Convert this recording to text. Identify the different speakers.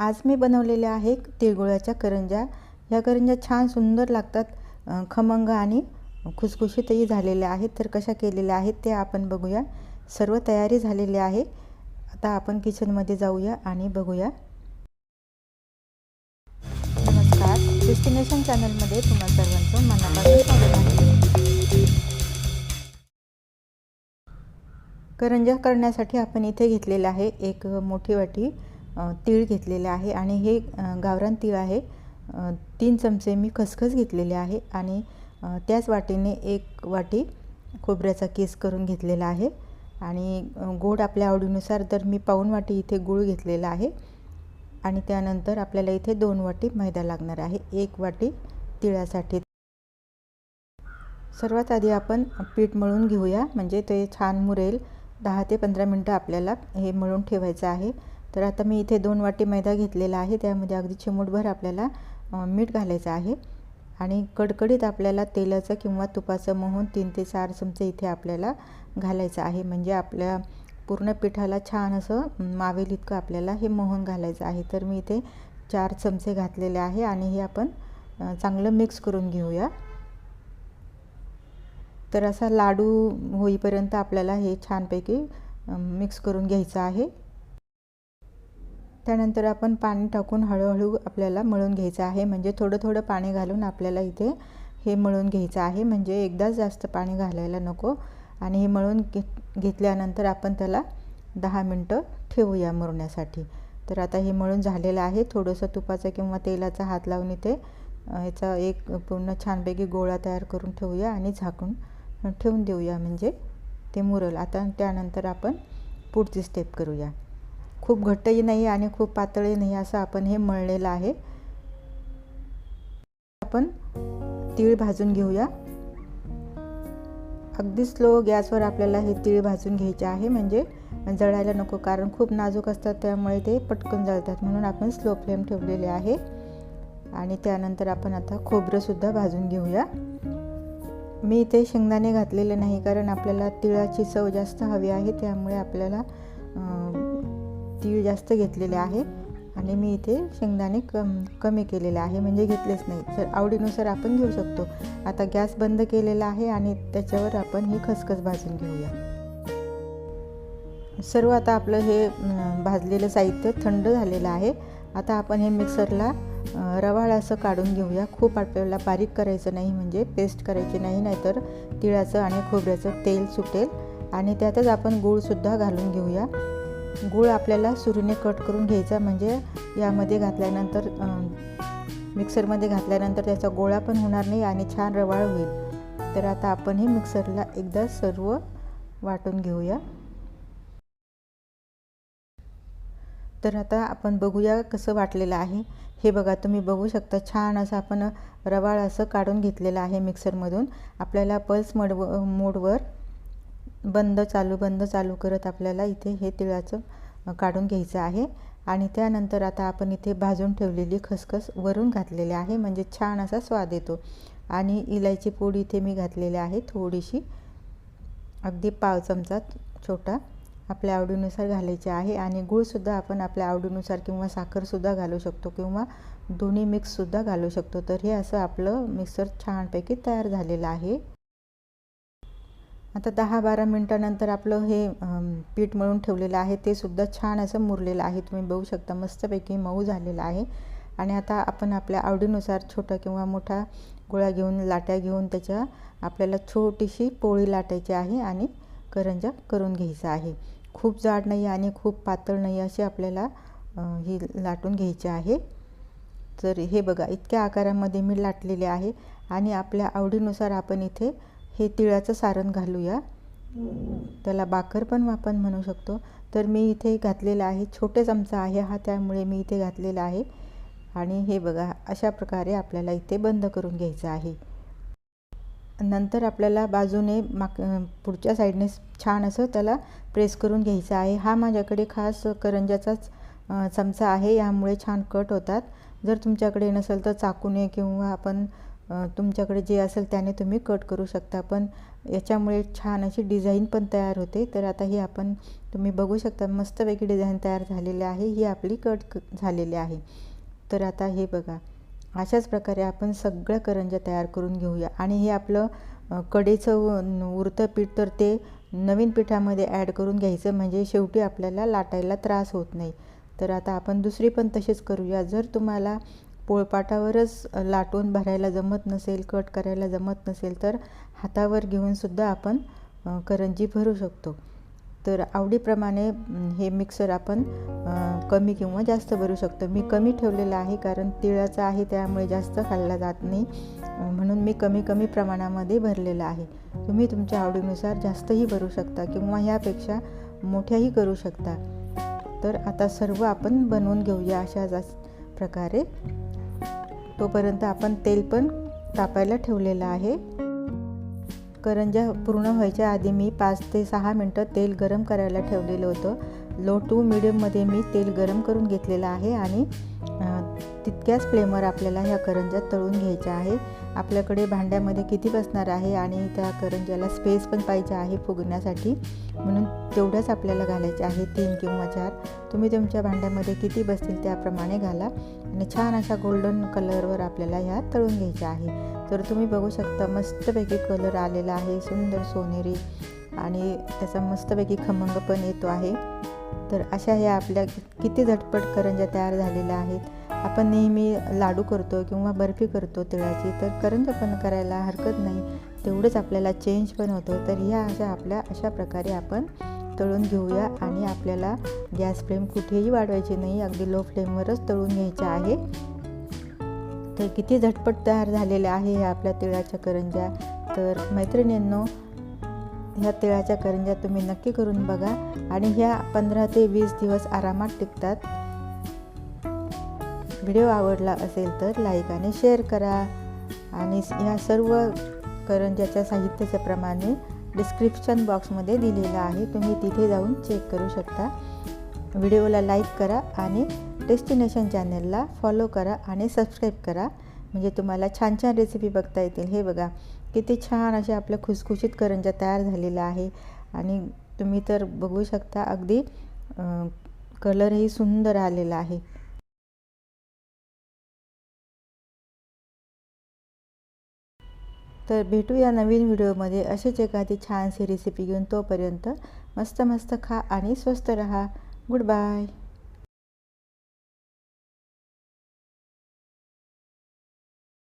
Speaker 1: आज मी बनवलेले आहे तिळगुळाच्या करंज्या. ह्या करंज्या छान सुंदर लागतात. खमंग आणि खुसखुशीतही झालेल्या आहेत. तर कशा केलेल्या आहेत ते आपण बघूया. सर्व तयारी झालेली आहे. आता आपण किचनमध्ये जाऊया आणि बघूया. नमस्कार. डेस्टिनेशन चॅनलमध्ये तुम्हा सर्वांचं मनापासून स्वागत आहे. करंजा करण्यासाठी आपण इथे घेतलेलं आहे एक मोठी वाटी. तीळ घेतलेले आहे आणि हे गावरान तीळ आहे. तीन चमचे मी खसखस घेतलेले आहे आणि त्याच वाटीने एक वाटी खोबऱ्याचा केस करून घेतलेला आहे. आणि गोड आपल्या आवडीनुसार तर मी पाऊण वाटी इथे गूळ घेतलेला आहे. आणि त्यानंतर आपल्याला इथे दोन वाटी मैदा लागणार आहे. एक वाटी तिळासाठी. सर्वात आधी आपण पीठ मळून घेऊया. म्हणजे ते छान मुरेल. दहा ते पंधरा मिनटं आपल्याला हे मळून ठेवायचं आहे. तर आता मी इथे दोन वाटी मैदा घेतलेला आहे. त्यामध्ये अगदी चिमूटभर आपल्याला मीठ घालायचं आहे. आणि कडकडीत आपल्याला तेलाचं किंवा तुपाचं मोहून तीन ते चार चमचे इथे आपल्याला घालायचं आहे. म्हणजे आपल्या पूर्ण पिठाला छान असं मावेल इतकं आपल्याला हे मोहन घालायचं आहे. तर मी इथे चार चमचे घातलेले आहे आणि हे आपण चांगलं मिक्स करून घेऊया. तर असा लाडू होईपर्यंत आपल्याला हे छानपैकी मिक्स करून घ्यायचं आहे. त्यानंतर आपण पाणी टाकून हळूहळू आपल्याला मळून घ्यायचं आहे. म्हणजे थोडं थोडं पाणी घालून आपल्याला इथे हे मळून घ्यायचं आहे. म्हणजे एकदाच जास्त पाणी घालायला नको. आणि हे मळून घेत घेतल्यानंतर आपण त्याला दहा मिनटं ठेवूया मुरण्यासाठी. तर आता हे मळून झालेलं आहे. थोडंसं तुपाचा किंवा तेलाचा हात लावून इथे याचा एक पूर्ण छानपैकी गोळा तयार करून ठेवूया आणि झाकून ठेवून देऊया. म्हणजे ते मुरल. आता त्यानंतर आपण पुढची स्टेप करूया. खूप घट्टही नाही आणि खूप पातळही नाही असं आपण हे मळलेलं आहे. आपण तीळ भाजून घेऊया. अगदी स्लो गॅसवर आपल्याला हे तीळ भाजून घ्यायचे आहे. म्हणजे जळायला नको कारण खूप नाजूक असतात त्यामुळे ते पटकन जळतात. म्हणून आपण स्लो फ्लेम ठेवलेले आहे. आणि त्यानंतर आपण आता खोबरंसुद्धा भाजून घेऊया. मी इथे शेंगदाणे घातलेले नाही कारण आपल्याला तिळाची चव जास्त हवी आहे. त्यामुळे आपल्याला तीळ जास्त घेतलेले आहे. आणि मी इथे शेंगदाणे कम कमी केलेले आहे. म्हणजे घेतलेच नाही. तर आवडीनुसार आपण घेऊ शकतो. आता गॅस बंद केलेला आहे आणि त्याच्यावर आपण ही खसखस भाजून घेऊया. सर्व आता आपलं हे भाजलेलं साहित्य थंड झालेलं आहे. आता आपण हे मिक्सरला रवाळ असं काढून घेऊया. खूप आपल्याला बारीक करायचं नाही म्हणजे पेस्ट करायची नाही नाहीतर तिळाचं आणि खोबऱ्याचं तेल सुटेल. आणि त्यातच आपण गूळसुद्धा घालून घेऊया. गूळ आपल्याला सुरीने कट करून घ्यायचा म्हणजे यामध्ये घातल्यानंतर मिक्सरमध्ये घातल्यानंतर त्याचा गोळा पण होणार नाही आणि छान रवाळ होईल. तर आता आपण हे मिक्सरला एकदा सर्व वाटून घेऊया. तर आता आपण बघूया कसं वाटलेलं आहे. हे बघा तुम्ही बघू शकता छान असं आपण रवाळ असं काढून घेतलेलं आहे मिक्सरमधून. आपल्याला पल्स मडव मोडवर बंद चालू बंद चालू करत आपल्याला इथे हे तिळाचं काढून घ्यायचं आहे. आणि त्यानंतर आता आपण इथे भाजून ठेवलेली खसखस वरून घातलेली आहे. म्हणजे छान असा स्वाद येतो. आणि इलायची पूड इथे मी घातलेली आहे. थोडीशी अगदी पाव चमचा छोटा आपल्या आवडीनुसार घालायचे आहे. आणि गूळसुद्धा आपण आपल्या आवडीनुसार किंवा साखरसुद्धा घालू शकतो किंवा दोन्ही मिक्ससुद्धा घालू शकतो. तर हे असं आपलं मिक्सर छानपैकी तयार झालेलं आहे. आता दहा बारा मिनटानंतर आपलं हे पीठ मळून ठेवलेलं आहे. ते सुद्धा छान असं मुरलेलं आहे. तुम्ही बघू शकता मस्तपैकी मऊ झालेलं आहे. आणि आता आपण आपल्या आवडीनुसार छोटा किंवा मोठा गोळा घेऊन लाट्या घेऊन त्याच्या आपल्याला छोटीशी पोळी लाटायची आहे आणि करंजा करून घ्यायचा आहे. खूप जाड नाही आणि खूप पातळ नाही अशी आपल्याला ही लाटून घ्यायची आहे. तर हे बघा इतक्या आकारामध्ये मी लाटलेले आहे. आणि आपल्या आवडीनुसार आपण इथे हे तिळाचं सारण घालूया. त्याला बाकर पण आपण म्हणू शकतो. तर मी इथे घातलेला आहे छोटे चमचा आहे हा त्यामुळे मी इथे घातलेला आहे. आणि हे बघा अशा प्रकारे आपल्याला इथे बंद करून घ्यायचं आहे. नंतर आपल्याला बाजूने माग पुढच्या साईडने छान असं त्याला प्रेस करून घ्यायचं आहे. हा माझ्याकडे खास करंजाचाच चमचा आहे यामुळे छान कट होतात. जर तुमच्याकडे नसेल तर चाकूने किंवा आपण तुमच्याकडे जे असेल त्याने तुम्ही कट करू शकता. पण याच्यामुळे छान अशी डिझाईन पण तयार होते. तर आता ही आपण तुम्ही बघू शकता मस्तपैकी डिझाईन तयार झालेली आहे. ही आपली कट क झालेली आहे. तर आता हे बघा. अशाच प्रकारे आपण सगळ्या करंज्या तयार करून घेऊया. आणि हे आपलं कडेचं उरतं पीठ तर ते नवीन पिठामध्ये ॲड करून घ्यायचं. म्हणजे शेवटी आपल्याला लाटायला त्रास होत नाही. तर आता आपण दुसरी पण तशीच करूया. जर तुम्हाला पोळपाटावरच लाटून भरायला जमत नसेल कट करायला जमत नसेल तर हातावर घेऊनसुद्धा आपण करंजी भरू शकतो. तर आवडीप्रमाणे हे मिक्सर आपण कमी किंवा जास्त भरू शकतो. मी कमी ठेवलेलं आहे कारण तिळाचं आहे त्यामुळे जास्त खाल्ला जात नाही. म्हणून मी कमी कमी प्रमाणामध्ये भरलेलं आहे. तुम्ही तुमच्या आवडीनुसार जास्तही भरू शकता किंवा ह्यापेक्षा मोठ्याही करू शकता. तर आता सर्व आपण बनवून घेऊया अशाच अस- प्रकारे. तोपर्यंत आपण तेल पण तापायला ठेवलेलं आहे. करंज्या पूर्ण व्हायच्या आधी मी पाच ते सहा मिनटं तेल गरम करायला ठेवलेलं होतं. लो टू मिडियममध्ये मी तेल गरम करून घेतलेलं आहे आणि तितक्याच फ्लेमवर आपल्याला ह्या करंजा तळून घ्यायच्या आहे. आपल्याकडे भांड्यामध्ये किती बसणार आहे आणि त्या करंज्याला स्पेस पण पाहिजे आहे फुगण्यासाठी. म्हणून तेवढ्याच आपल्याला घालायचे आहे तीन किंवा चार. तुम्ही तुमच्या भांड्यामध्ये किती बसतील त्याप्रमाणे घाला. आणि छान अशा गोल्डन कलरवर आपल्याला ह्या तळून घ्यायच्या आहे. तर तुम्ही बघू शकता मस्तपैकी कलर आलेला आहे सुंदर सोनेरी. आणि त्याचा मस्तपैकी खमंग पण येतो आहे. तर अशा ह्या आपल्या किती झटपट करंज्या तयार झालेल्या आहेत. आपण नेहमी लाडू करतो किंवा बर्फी करतो तिळाची तर करंज पण करायला हरकत नाही. तेवढंच आपल्याला चेंज पण होतं. तर ह्या अशा आपल्या अशा प्रकारे आपण तळून घेऊया आणि आपल्याला गॅस फ्लेम कुठेही वाढवायची नाही. अगदी लो फ्लेमवरच तळून घ्यायचं आहे. तर किती झटपट तयार झालेल्या आहे ह्या आपल्या तिळाच्या करंज्या. तर मैत्रिणींनो ह्या तिळाच्या करंज्या तुम्ही नक्की करून बघा. आणि ह्या पंधरा ते वीस दिवस आरामात टिकतात. व्हिडिओ आवडला असेल तर लाईक आणि शेअर करा. आणि ह्या सर्व करंज्याच्या साहित्याच्या प्रमाणे डिस्क्रिप्शन बॉक्समध्ये दिलेलं आहे. तुम्ही तिथे जाऊन चेक करू शकता. व्हिडिओला लाईक करा आणि डेस्टिनेशन चॅनलला फॉलो करा आणि सबस्क्राईब करा. म्हणजे तुम्हाला छान छान रेसिपी बघता येतील. हे बघा किती छान अशा आपल्या खुसखुशीत करंज्या तयार झालेलं आहे. आणि तुम्ही तर बघू शकता अगदी कलरही सुंदर आलेला आहे. तर भेटूया नवीन व्हिडिओमध्ये. अशीच एखादी छानशी रेसिपी घेऊन तोपर्यंत मस्त मस्त खा आणि स्वस्त रहा. Good bye